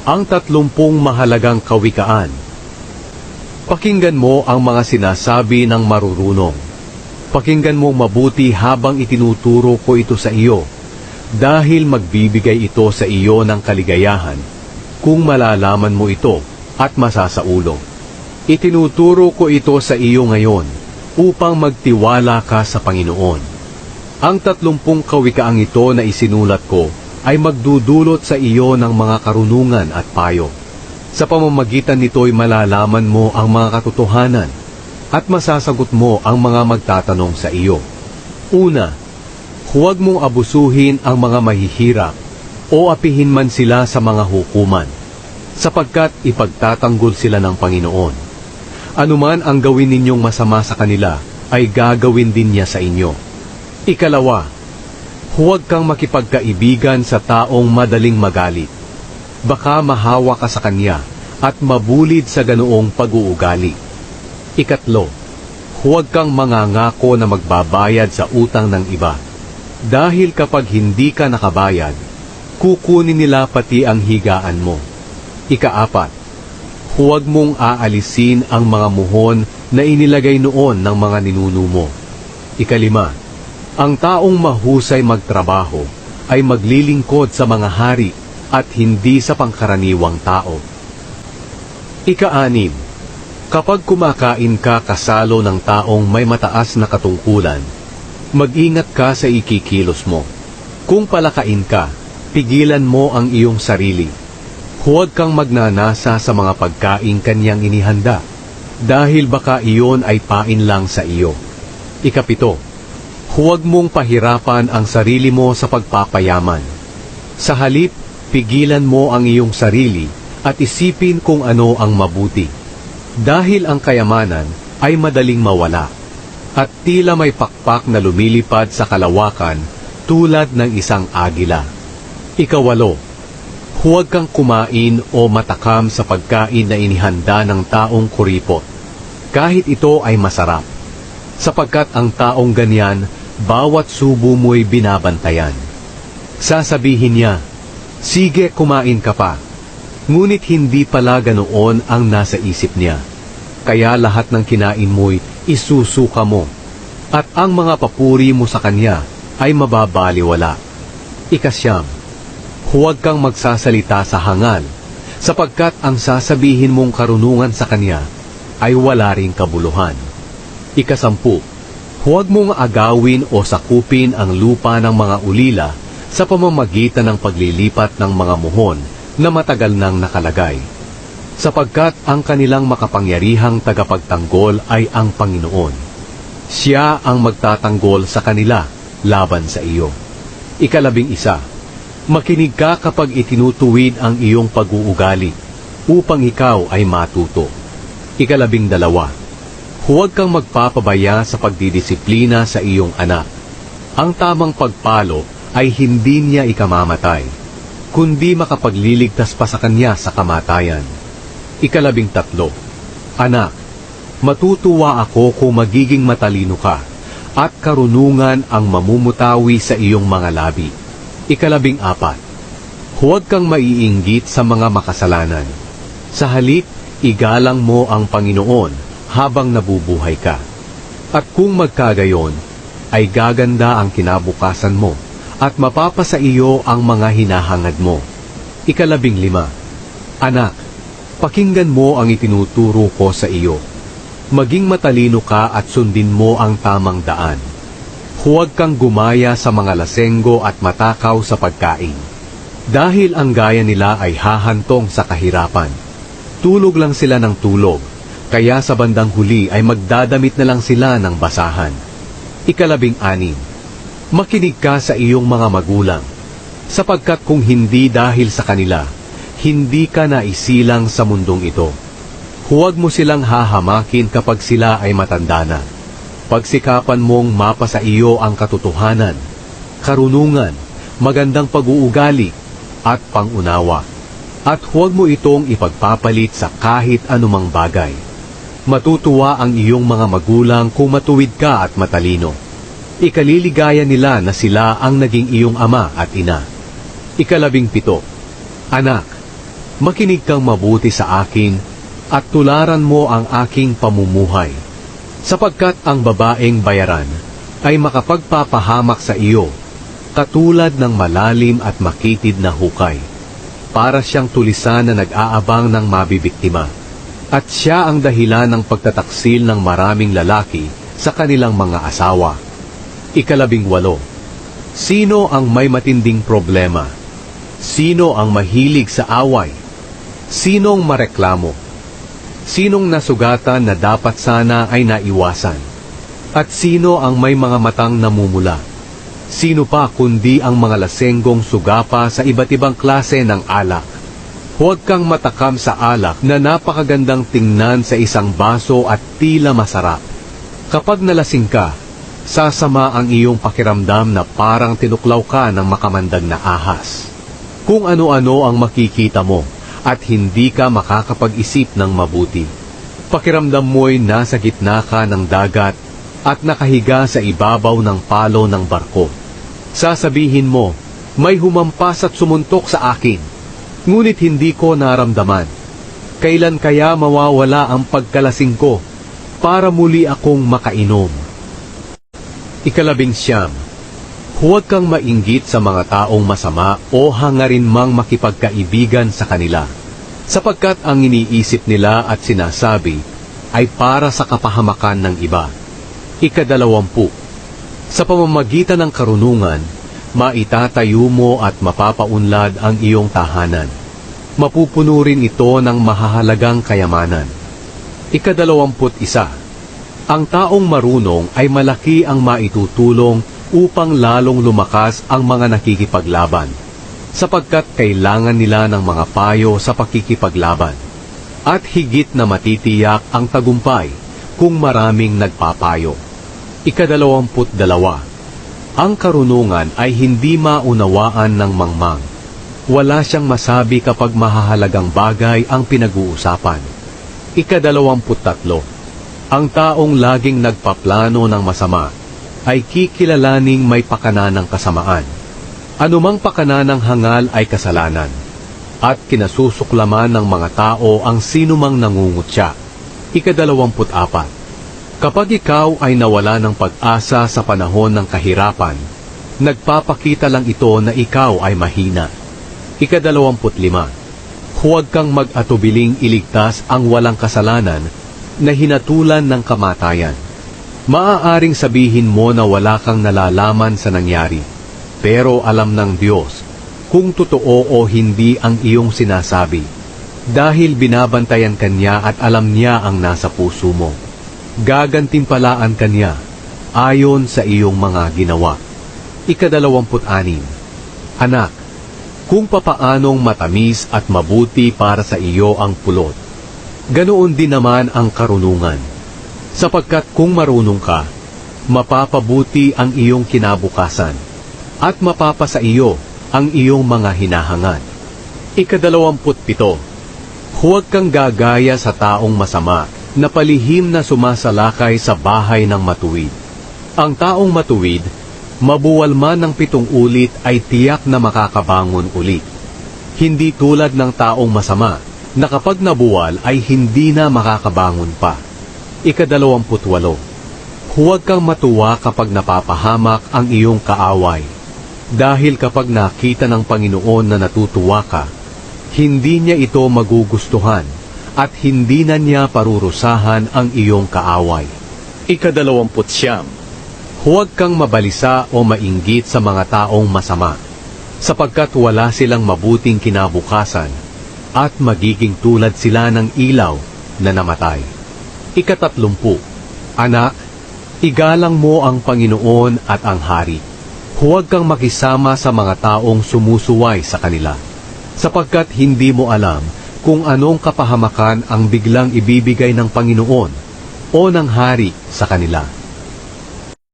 Ang tatlumpung mahalagang kawikaan. Pakinggan mo ang mga sinasabi ng marurunong. Pakinggan mo mabuti habang itinuturo ko ito sa iyo, dahil magbibigay ito sa iyo ng kaligayahan kung malalaman mo ito at masasaulo. Itinuturo ko ito sa iyo ngayon upang magtiwala ka sa Panginoon. Ang tatlumpung kawikaang ito na isinulat ko ay magdudulot sa iyo ng mga karunungan at payo. Sa pamamagitan nito'y malalaman mo ang mga katotohanan at masasagot mo ang mga magtatanong sa iyo. Una, huwag mong abusuhin ang mga mahihirap o apihin man sila sa mga hukuman, sapagkat ipagtatanggol sila ng Panginoon. Anuman ang gawin ninyong masama sa kanila, ay gagawin din niya sa inyo. Ikalawa, huwag kang makipagkaibigan sa taong madaling magalit. Baka mahawa ka sa kanya at mabulid sa ganoong pag-uugali. Ikatlo, huwag kang mangangako na magbabayad sa utang ng iba. Dahil kapag hindi ka nakabayad, kukunin nila pati ang higaan mo. Ikaapat, huwag mong aalisin ang mga muhon na inilagay noon ng mga ninuno mo. Ikalima, ang taong mahusay magtrabaho ay maglilingkod sa mga hari at hindi sa pangkaraniwang tao. Ikaanim, kapag kumakain ka kasalo ng taong may mataas na katungkulan, mag-ingat ka sa ikikilos mo. Kung palakain ka, pigilan mo ang iyong sarili. Huwag kang magnanasa sa mga pagkain kanyang inihanda, dahil baka iyon ay pain lang sa iyo. Ikapito, huwag mong pahirapan ang sarili mo sa pagpapayaman. Sa halip, pigilan mo ang iyong sarili at isipin kung ano ang mabuti. Dahil ang kayamanan ay madaling mawala at tila may pakpak na lumilipad sa kalawakan tulad ng isang agila. Ikawalo, huwag kang kumain o matakam sa pagkain na inihanda ng taong kuripot, kahit ito ay masarap, sapagkat ang taong ganyan, bawat subo mo'y binabantayan. Sasabihin niya, Sige, kumain ka pa. Ngunit hindi pala ganoon ang nasa isip niya. Kaya lahat ng kinain mo'y isusuka mo. At ang mga papuri mo sa kanya ay mababaliwala. Ikasyam, huwag kang magsasalita sa hangal, sapagkat ang sasabihin mong karunungan sa kanya ay wala ring kabuluhan. Ikasampu, huwag mong agawin o sakupin ang lupa ng mga ulila sa pamamagitan ng paglilipat ng mga muhon na matagal nang nakalagay. Sapagkat ang kanilang makapangyarihang tagapagtanggol ay ang Panginoon. Siya ang magtatanggol sa kanila laban sa iyo. Ikalabing isa, makinig ka kapag itinutuwid ang iyong pag-uugali upang ikaw ay matuto. Ikalabing dalawa, huwag kang magpapabaya sa pagdidisiplina sa iyong anak. Ang tamang pagpalo ay hindi niya ikamamatay, kundi makapagliligtas pa sa kanya sa kamatayan. Ikalabing tatlo, Anak, matutuwa ako kung magiging matalino ka, at karunungan ang mamumutawi sa iyong mga labi. Ikalabing apat, huwag kang maiinggit sa mga makasalanan. Sa halip, igalang mo ang Panginoon habang nabubuhay ka. At kung magkagayon, ay gaganda ang kinabukasan mo at mapapasa iyo ang mga hinahangad mo. Ikalabing lima, Anak, pakinggan mo ang itinuturo ko sa iyo. Maging matalino ka at sundin mo ang tamang daan. Huwag kang gumaya sa mga lasenggo at matakaw sa pagkain. Dahil ang gaya nila ay hahantong sa kahirapan. Tulog lang sila ng tulog, kaya sa bandang huli ay magdadamit na lang sila ng basahan. Ikalabing anim, makinig ka sa iyong mga magulang, sapagkat kung hindi dahil sa kanila, hindi ka na isilang sa mundong ito. Huwag mo silang hahamakin kapag sila ay matanda na. Pagsikapan mong mapa sa iyo ang katotohanan, karunungan, magandang pag-uugali, at pangunawa. At huwag mo itong ipagpapalit sa kahit anumang bagay. Matutuwa ang iyong mga magulang kung matuwid ka at matalino. Ikaliligaya nila na sila ang naging iyong ama at ina. Ikalabing pito, Anak, makinig kang mabuti sa akin at tularan mo ang aking pamumuhay. Sapagkat ang babaeng bayaran ay makapagpapahamak sa iyo, katulad ng malalim at makitid na hukay. Para siyang tulisan na nag-aabang ng mabibiktima. At siya ang dahilan ng pagtataksil ng maraming lalaki sa kanilang mga asawa. Ikalabing walo. Sino ang may matinding problema? Sino ang mahilig sa away? Sinong mareklamo? Sinong nasugatan na dapat sana ay naiwasan? At sino ang may mga matang namumula? Sino pa kundi ang mga lasenggong sugapa sa iba't ibang klase ng alak? Huwag kang matakam sa alak na napakagandang tingnan sa isang baso at tila masarap. Kapag nalasing ka, sasama ang iyong pakiramdam na parang tinuklaw ka ng makamandag na ahas. Kung ano-ano ang makikita mo at hindi ka makakapag-isip ng mabuti. Pakiramdam mo'y nasa gitna ka ng dagat at nakahiga sa ibabaw ng palo ng barko. Sasabihin mo, may humampas at sumuntok sa akin, ngunit hindi ko naramdaman. Kailan kaya mawawala ang pagkalasing ko para muli akong makainom? Ikalabing siyam, huwag kang mainggit sa mga taong masama o hangarin mang makipagkaibigan sa kanila, sapagkat ang iniisip nila at sinasabi ay para sa kapahamakan ng iba. Ikadalawampu, sa pamamagitan ng karunungan, maitatayo mo at mapapaunlad ang iyong tahanan. Mapupuno rin ito ng mahahalagang kayamanan. Ikadalawamput isa, ang taong marunong ay malaki ang maitutulong upang lalong lumakas ang mga nakikipaglaban, sapagkat kailangan nila ng mga payo sa pakikipaglaban. At higit na matitiyak ang tagumpay kung maraming nagpapayo. Ikadalawamput dalawa, ang karunungan ay hindi maunawaan ng mangmang. Wala siyang masabi kapag mahahalagang bagay ang pinag-uusapan. Ikadalawamput tatlo, ang taong laging nagpaplano ng masama ay kikilalaning may pakana ng kasamaan. Anumang pakana ng hangal ay kasalanan, at kinasusuklaman ng mga tao ang sinumang nangungutya. Ikadalawamput apat, kapag ikaw ay nawala ng pag-asa sa panahon ng kahirapan, nagpapakita lang ito na ikaw ay mahina. Ikadalawamput lima, huwag kang mag-atubiling iligtas ang walang kasalanan na hinatulan ng kamatayan. Maaaring sabihin mo na wala kang nalalaman sa nangyari, pero alam ng Diyos kung totoo o hindi ang iyong sinasabi, dahil binabantayan kanya at alam niya ang nasa puso mo. Gagantimpalaan kanya ayon sa iyong mga ginawa. Ikadalawamput anim, Anak, kung papaanong matamis at mabuti para sa iyo ang pulot, Ganoon din naman ang karunungan. Sapagkat kung marunong ka, mapapabuti ang iyong kinabukasan at mapapasa iyo ang iyong mga hinahangad. Ikadalawamput pito, huwag kang gagaya sa taong masama na palihim na sumasalakay sa bahay ng matuwid. Ang taong matuwid, mabuwal man ng pitong ulit ay tiyak na makakabangon ulit. Hindi tulad ng taong masama na kapag nabuwal ay hindi na makakabangon pa. Ikadalawamput walo, huwag kang matuwa kapag napapahamak ang iyong kaaway. Dahil kapag nakita ng Panginoon na natutuwa ka, hindi niya ito magugustuhan at hindi na niya parurusahan ang iyong kaaway. Ikadalawamput siyam, huwag kang mabalisa o mainggit sa mga taong masama, sapagkat wala silang mabuting kinabukasan at magiging tulad sila ng ilaw na namatay. Ikatatlumpu, Anak, igalang mo ang Panginoon at ang Hari. Huwag kang makisama sa mga taong sumusuway sa kanila, sapagkat hindi mo alam kung anong kapahamakan ang biglang ibibigay ng Panginoon o ng Hari sa kanila.